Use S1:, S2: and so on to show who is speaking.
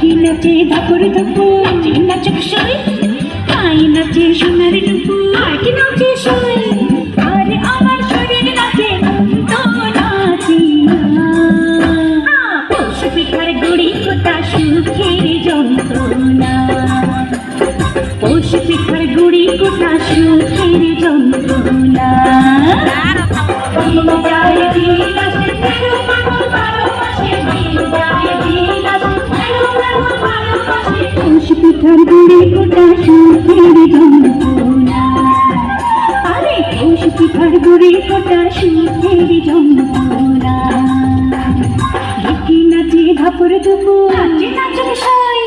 S1: ঢেকি নাচে ধাপুর ধাপুর নাচে নাচক সই আই নাচে সোনার টুকু আটি নাচে সই আর আমার শরীর নাচে তো নাচে পশু পিঠার গুড়ি কোটা সুখের যন্ত্রণা। পশু পিঠার গুড়ি কোটা সুখের যন্ত্রণা। পিঠার গুড়ি কোটা সুখের যন্ত্রণা ঢেকি নাচে ধাপুর দুপুর নাচে নাচুর সাই